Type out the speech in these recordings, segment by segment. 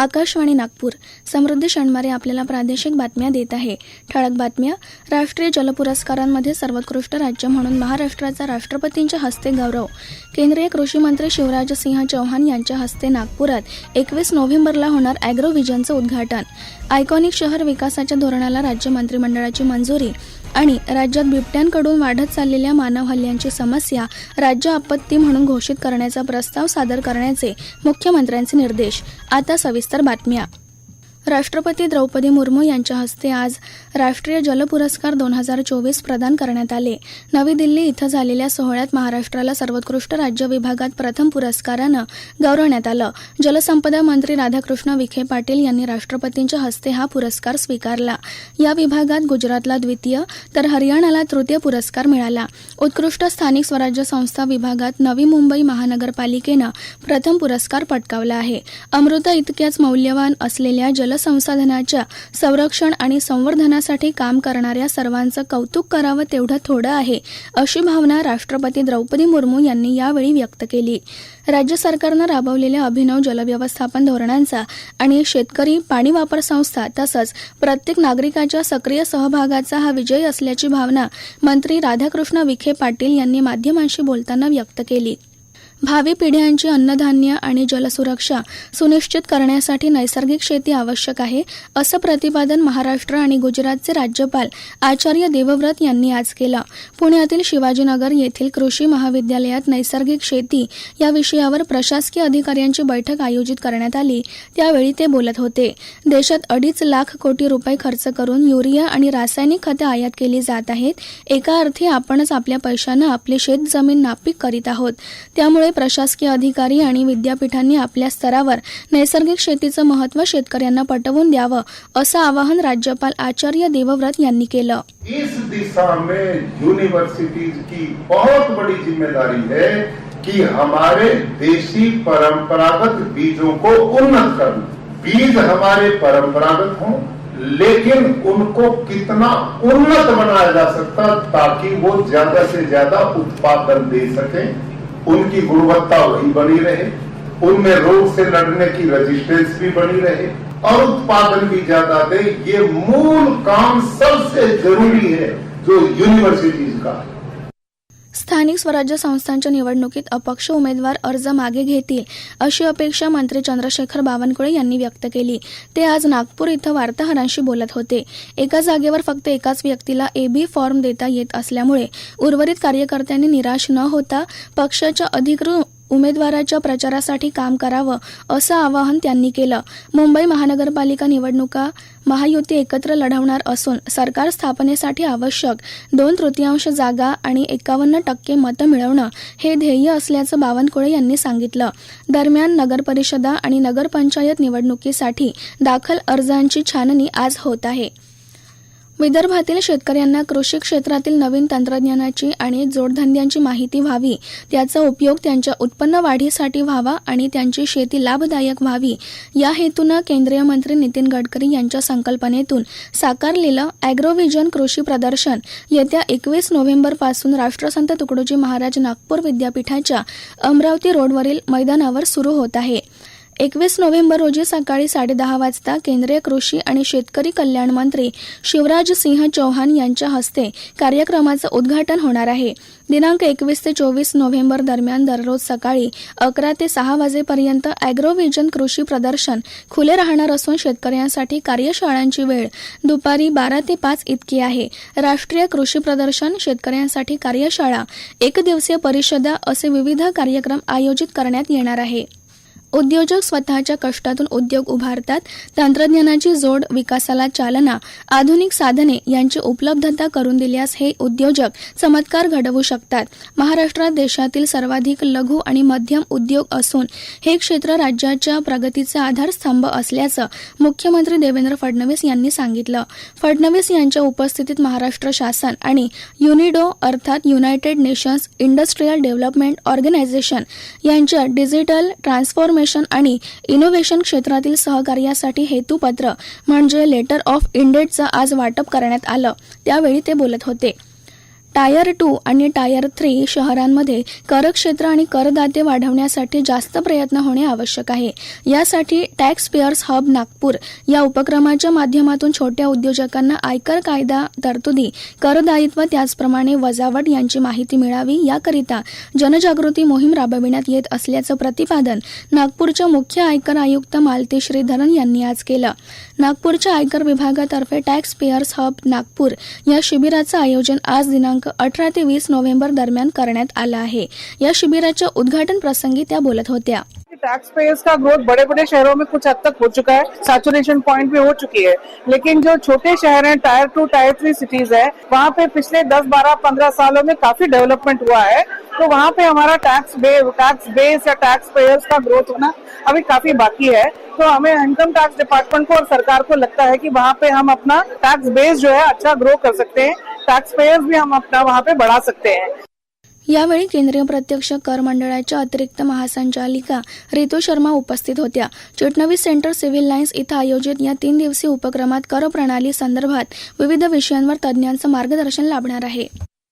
आकाशवाणी नागपूर. समृद्धी शणमारे आपल्याला प्रादेशिक बातम्या देत आहे. ठळक बातम्या. राष्ट्रीय जल पुरस्कारांमध्ये सर्वोत्कृष्ट राज्य म्हणून महाराष्ट्राचा राष्ट्रपतींच्या हस्ते गौरव. केंद्रीय कृषी मंत्री शिवराज सिंह चौहान यांच्या हस्ते नागपुरात एकवीस नोव्हेंबरला होणार अॅग्रो व्हिजनचं उद्घाटन. आयकॉनिक शहर विकासाच्या धोरणाला राज्य मंत्रिमंडळाची मंजुरी. आणि राज्यात बिबट्यांकडून वाढत चाललेल्या मानव हल्ल्यांची समस्या राज्य आपत्ती म्हणून घोषित करण्याचा प्रस्ताव सादर करण्याचे मुख्यमंत्र्यांचे निर्देश. आता सविस्तर बातम्या. राष्ट्रपती द्रौपदी मुर्मू यांच्या हस्ते आज राष्ट्रीय जल पुरस्कार दोन हजार चोवीस प्रदान करण्यात आले. नवी दिल्ली इथं झालेल्या सोहळ्यात महाराष्ट्राला सर्वोत्कृष्ट राज्य विभागात प्रथम पुरस्कारानं गौरवण्यात आलं. जलसंपदा मंत्री राधाकृष्ण विखे पाटील यांनी राष्ट्रपतींच्या हस्ते हा पुरस्कार स्वीकारला. या विभागात गुजरातला द्वितीय तर हरियाणाला तृतीय पुरस्कार मिळाला. उत्कृष्ट स्थानिक स्वराज्य संस्था विभागात नवी मुंबई महानगरपालिकेनं प्रथम पुरस्कार पटकावला आहे. अमृत इतक्याच मौल्यवान असलेल्या जल जलसंसाधनाच्या संरक्षण आणि संवर्धनासाठी काम करणाऱ्या सर्वांचं कौतुक करावं तेवढं थोडं आहे अशी भावना राष्ट्रपती द्रौपदी मुर्मू यांनी यावेळी व्यक्त केली. राज्य सरकारनं राबवलेल्या अभिनव जलव्यवस्थापन धोरणांचा आणि शेतकरी पाणी वापर संस्था तसंच प्रत्येक नागरिकाच्या सक्रिय सहभागाचा हा विजय असल्याची भावना मंत्री राधाकृष्ण विखे पाटील यांनी माध्यमांशी बोलताना व्यक्त केली. भावी पिढ्यांची अन्नधान्य आणि जलसुरक्षा सुनिश्चित करण्यासाठी नैसर्गिक शेती आवश्यक आहे असं प्रतिपादन महाराष्ट्र आणि गुजरातचे राज्यपाल आचार्य देवव्रत यांनी आज केलं. पुण्यातील शिवाजीनगर येथील कृषी महाविद्यालयात नैसर्गिक शेती या विषयावर प्रशासकीय अधिकाऱ्यांची बैठक आयोजित करण्यात आली. त्यावेळी ते बोलत होते देशात अडीच लाख कोटी रुपये खर्च करून युरिया आणि रासायनिक खते आयात केली जात आहेत. एका अर्थी आपणच आपल्या पैशानं आपली शेतजमीन नापीक करीत आहोत. त्यामुळे त्यामुळे प्रशासकीय अधिकारी आणि विद्यापीठांनी आपल्या स्तरावर नैसर्गिक शेतीचं महत्त्व शेतकऱ्यांना पटवून द्यावं असं आवाहन राज्यपाल आचार्य देवव्रत यांनी केलं. इस दिशा में यूनिवर्सिटीज की बहुत बड़ी जिम्मेदारी है कि हमारे देशी परंपरागत बीजों को उन्नत करना बीज हमारे परंपरागत हों लेकिन उनको कितना उन्नत बनाया जा सकता ताकि वो ज्यादा से ज्यादा उत्पादन दे सकें। उनकी गुणवत्ता वही बनी रहे, उनमें रोग से लड़ने की रेजिस्टेंस भी बनी रहे, और उत्पादन भी ज़्यादा दे ये मूल काम सबसे ज़रूरी है जो यूनिवर्सिटीज का है। स्थानिक स्वराज्य संस्थांच्या निवडणुकीत अपक्ष उमेदवार अर्ज मागे घेतील अशी अपेक्षा मंत्री चंद्रशेखर बावनकुळे यांनी व्यक्त केली. ते आज नागपूर इथं वार्ताहरांशी बोलत होते. एका जागेवर फक्त एकाच व्यक्तीला ए बी फॉर्म देता येत असल्यामुळे उर्वरित कार्यकर्त्यांनी निराश न होता पक्षाच्या अधिकृत उमेदवाराच्या प्रचारासाठी काम करावं असं आवाहन त्यांनी केलं. मुंबई महानगरपालिका निवडणुका महायुती एकत्र लढवणार असून सरकार स्थापनेसाठी आवश्यक दोन तृतीयांश जागा आणि एकावन्न टक्के मतं मिळवणं हे ध्येय असल्याचं बावनकुळे यांनी सांगितलं. दरम्यान नगरपरिषदा आणि नगरपंचायत निवडणुकीसाठी दाखल अर्जांची छाननी आज होत आहे. विदर्भातील शेतकऱ्यांना कृषी क्षेत्रातील नवीन तंत्रज्ञानाची आणि जोडधंद्यांची माहिती व्हावी त्याचा उपयोग त्यांच्या उत्पन्न वाढीसाठी व्हावा आणि त्यांची शेती लाभदायक व्हावी या हेतूनं केंद्रीय मंत्री नितीन गडकरी यांच्या संकल्पनेतून साकारलेलं अॅग्रोव्हिजन कृषी प्रदर्शन येत्या एकवीस नोव्हेंबरपासून राष्ट्रसंत तुकडोजी महाराज नागपूर विद्यापीठाच्या अमरावती रोडवरील मैदानावर सुरू होत आहे. एकवीस नोव्हेंबर रोजी सकाळी साडेदहा वाजता केंद्रीय कृषी आणि शेतकरी कल्याण मंत्री शिवराज सिंह चौहान यांच्या हस्ते कार्यक्रमाचं उद्घाटन होणार आहे. दिनांक एकवीस ते चोवीस नोव्हेंबर दरम्यान दररोज सकाळी अकरा ते सहा वाजेपर्यंत अॅग्रोव्हिजन कृषी प्रदर्शन खुले राहणार असून शेतकऱ्यांसाठी कार्यशाळांची वेळ दुपारी बारा ते पाच इतकी आहे. राष्ट्रीय कृषी प्रदर्शन शेतकऱ्यांसाठी कार्यशाळा एक दिवसीय परिषदा असे विविध कार्यक्रम आयोजित करण्यात येणार आहे. उद्योजक स्वतःच्या कष्टातून उद्योग उभारतात तंत्रज्ञानाची जोड विकासाला चालना आधुनिक साधने यांची उपलब्धता करून दिल्यास हे उद्योजक चमत्कार घडवू शकतात. महाराष्ट्रात देशातील सर्वाधिक लघु आणि मध्यम उद्योग असून हे क्षेत्र राज्याच्या प्रगतीचा आधारस्तंभ असल्याचं मुख्यमंत्री देवेंद्र फडणवीस यांनी सांगितलं. फडणवीस यांच्या उपस्थितीत महाराष्ट्र शासन आणि युनिडो अर्थात United Nations Industrial Development Organisation यांच्या डिजिटल ट्रान्सफॉर्मेशन आणि इनोव्हेशन क्षेत्रातील सहकार्यासाठी हेतुपत्र म्हणजे लेटर ऑफ इंडेटचं आज वाटप करण्यात आलं. त्यावेळी ते बोलत होते. टायर टू आणि टायर थ्री शहरांमध्ये करक्षेत्र आणि करदाते वाढवण्यासाठी जास्त प्रयत्न होणे आवश्यक आहे. यासाठी टॅक्स पेअर्स हब नागपूर या उपक्रमाच्या माध्यमातून छोट्या उद्योजकांना आयकर कायदा तरतुदी करदायित्व त्याचप्रमाणे वजावट यांची माहिती मिळावी याकरिता जनजागृती मोहीम राबविण्यात येत असल्याचं प्रतिपादन नागपूरच्या मुख्य आयकर आयुक्त मालती श्रीधरन यांनी आज केलं. नागपूरच्या आयकर विभागातर्फे टॅक्स पेयर्स हब नागपूर या शिबिराचं आयोजन आज दिनांक अठरा ते वीस नोव्हेंबर दरम्यान करण्यात आलं आहे. या शिबिराच्या उद्घाटन प्रसंगी त्या बोलत होत्या. टैक्स पेयर्स का ग्रोथ बड़े बड़े शहरों में कुछ हद तक हो चुका है। सैचुरेशन पॉइंट भी हो चुकी है। लेकिन जो छोटे शहर हैं tier two tier three cities है वहाँ पे पिछले 10 12 15 सालों में काफी डेवलपमेंट हुआ है। तो वहाँ पे हमारा टैक्स बे टैक्स बेस या टैक्स पेयर्स का ग्रोथ होना अभी काफी बाकी है। तो हमें इनकम टैक्स डिपार्टमेंट को और सरकार को लगता है कि वहाँ पे हम अपना टैक्स बेस जो है अच्छा ग्रो कर सकते हैं। टैक्स पेयर्स भी हम अपना वहाँ पे बढ़ा सकते हैं। यावेळी केंद्रीय प्रत्यक्ष कर मंडळाच्या अतिरिक्त महासंचालिका रितू शर्मा उपस्थित होत्या. चिटणवीस सेंटर सिव्हिल लाईन्स इथं आयोजित या तीन दिवसीय उपक्रमात कर प्रणाली संदर्भात विविध विषयांवर तज्ज्ञांचं मार्गदर्शन लाभणार आहे.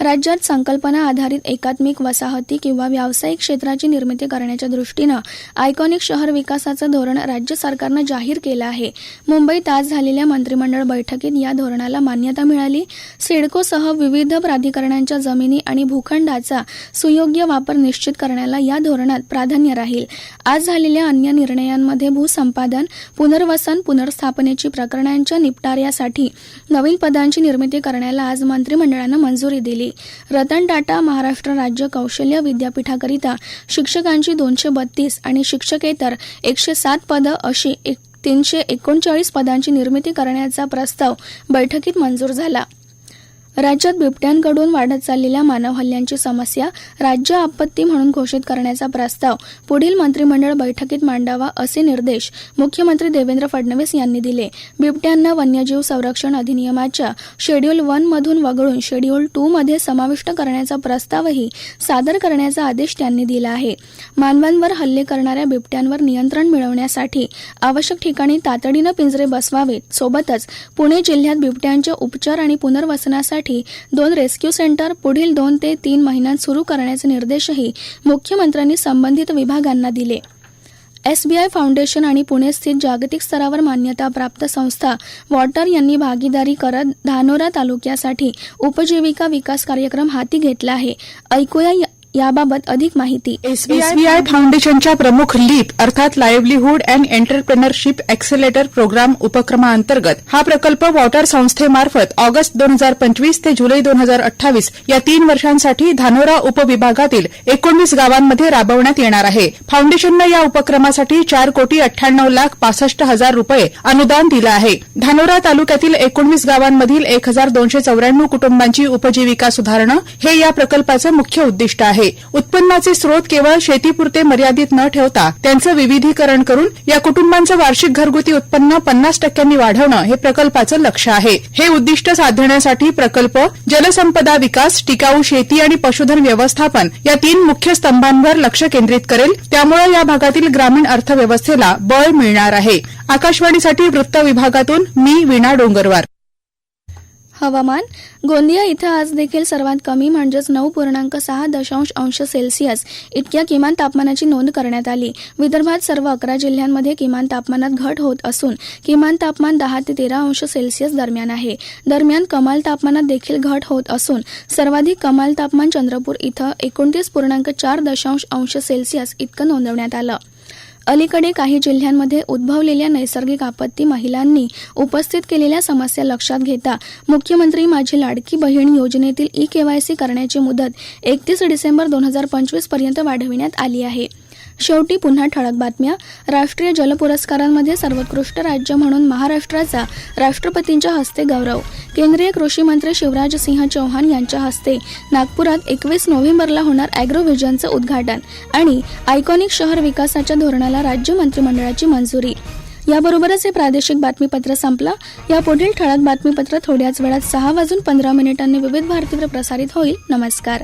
राज्यात संकल्पना आधारित एकात्मिक वसाहती किंवा व्यावसायिक क्षेत्राची निर्मिती करण्याच्या दृष्टीनं आयकॉनिक शहर विकासाचं धोरण राज्य सरकारनं जाहीर केलं आहे. मुंबईत आज झालेल्या मंत्रिमंडळ बैठकीत या धोरणाला मान्यता मिळाली. सिडकोसह विविध प्राधिकरणांच्या जमिनी आणि भूखंडाचा सुयोग्य वापर निश्चित करण्याला या धोरणात प्राधान्य राहील. आज झालेल्या अन्य निर्णयांमध्ये भूसंपादन पुनर्वसन पुनर्स्थापनेची प्रकरणांच्या निपटाऱ्यासाठी नवीन पदांची निर्मिती करण्याला आज मंत्रिमंडळानं मंजुरी दिली. रतन टाटा महाराष्ट्र राज्य कौशल्य विद्यापीठाकरिता शिक्षकांची दोनशे बत्तीस आणि शिक्षकेतर एकशे सात पदं अशी एक तीनशे एकोणचाळीस पदांची निर्मिती करण्याचा प्रस्ताव बैठकीत मंजूर झाला. राज्यात बिबट्यांकडून वाढत चाललेल्या मानव हल्ल्यांची समस्या राज्य आपत्ती म्हणून घोषित करण्याचा प्रस्ताव पुढील मंत्रिमंडळ बैठकीत मांडावा असे निर्देश मुख्यमंत्री देवेंद्र फडणवीस यांनी दिले. बिबट्यांना वन्यजीव संरक्षण अधिनियमाच्या शेड्यूल वन मधून वगळून शेड्यूल टू मध्ये समाविष्ट करण्याचा प्रस्तावही सादर करण्याचा आदेश त्यांनी दिला आहे. मानवांवर हल्ले करणाऱ्या बिबट्यांवर नियंत्रण मिळवण्यासाठी आवश्यक ठिकाणी तातडीनं पिंजरे बसवावेत. सोबतच पुणे जिल्ह्यात बिबट्यांच्या उपचार आणि पुनर्वसनासाठी दोन रेस्क्यू सेंटर पुढील दोन ते तीन महिन्यात सुरू करण्याचे निर्देशही मुख्यमंत्र्यांनी संबंधित विभागांना दिले. एसबीआय फाउंडेशन आणि पुणे स्थित जागतिक स्तरावर मान्यता प्राप्त संस्था वॉटर यांनी भागीदारी करत धानोरा तालुक्यासाठी उपजीविका विकास कार्यक्रम हाती घेतला आहे. ऐकूया याबाबत अधिक माहिती. एसबीआय फाउंडेशनच्या प्रमुख लीप अर्थात livelihood and entrepreneurship accelerator programme उपक्रमाअंतर्गत हा प्रकल्प वॉटर संस्थेमार्फत ऑगस्ट दोन हजार पंचवीस ते जुलै दोन हजार अठ्ठावीस या तीन वर्षांसाठी धानोरा उपविभागातील एकोणवीस गावांमध्ये राबवण्यात येणार आहे. फाउंडेशननं या उपक्रमासाठी चार कोटी अठ्ठ्याण्णव लाख पासष्ट हजार रुपये अनुदान दिलं आहे. धानोरा तालुक्यातील एकोणवीस गावांमधील एक हजार दोनशे चौऱ्याण्णव कुटुंबांची उपजीविका सुधारणं हे या प्रकल्पाचं मुख्य उद्दिष्ट आहे. उत्पन्नाचे स्रोत केवळ शेतीपुरते मर्यादित न ठेवता त्यांचं विविधीकरण करून या कुटुंबांचं वार्षिक घरगुती उत्पन्न पन्नास टक्क्यांनी वाढवणं हे प्रकल्पाचं लक्ष आहे. हे उद्दिष्ट साधण्यासाठी प्रकल्प जलसंपदा विकास टिकाऊ शेती आणि पशुधन व्यवस्थापन या तीन मुख्य स्तंभांवर लक्ष केंद्रित करेल. त्यामुळे या भागातील ग्रामीण अर्थव्यवस्थेला बळ मिळणार आहे. आकाशवाणीसाठी वृत्त विभागातून मी वीणा डोंगरवार. हवामान. गोंदिया इथं आज देखील सर्वात कमी म्हणजेच नऊ पूर्णांक सहा दशांश अंश सेल्सिअस इतक्या किमान तापमानाची नोंद करण्यात आली. विदर्भात सर्व अकरा जिल्ह्यांमध्ये किमान तापमानात घट होत असून किमान तापमान दहा ते तेरा अंश सेल्सिअस दरम्यान आहे. दरम्यान कमाल तापमानात देखील घट होत असून सर्वाधिक कमाल तापमान चंद्रपूर इथं एकोणतीस पूर्णांक चार दशांश अंश सेल्सिअस इतकं नोंदवण्यात आलं. अलीकडे काही जिल्ह्यांमध्ये उद्भवलेल्या नैसर्गिक आपत्ती महिलांनी उपस्थित केलेल्या समस्या लक्षात घेता मुख्यमंत्री माझी लाडकी बहीण योजनेतील ई केवायसी करण्याची मुदत एकतीस डिसेंबर दोन हजार पंचवीसपर्यंत वाढविण्यात आली आहे. शेवटी पुन्हा ठळक बातम्या. राष्ट्रीय जल पुरस्कारांमध्ये सर्वोत्कृष्ट राज्य म्हणून महाराष्ट्राचा राष्ट्रपतींच्या हस्ते गौरव. केंद्रीय कृषी मंत्री शिवराज सिंह चौहान यांच्या हस्ते नागपुरात एकवीस नोव्हेंबरला होणार अॅग्रोव्हिजनचं उद्घाटन आणि आयकॉनिक शहर विकासाच्या धोरणाला राज्य मंत्रिमंडळाची मंजुरी. याबरोबरच हे प्रादेशिक बातमीपत्र संपलं. या पुढील ठळक बातमीपत्र थोड्याच वेळात सहा वाजून पंधरा मिनिटांनी विविध भारतीवर प्रसारित होईल. नमस्कार.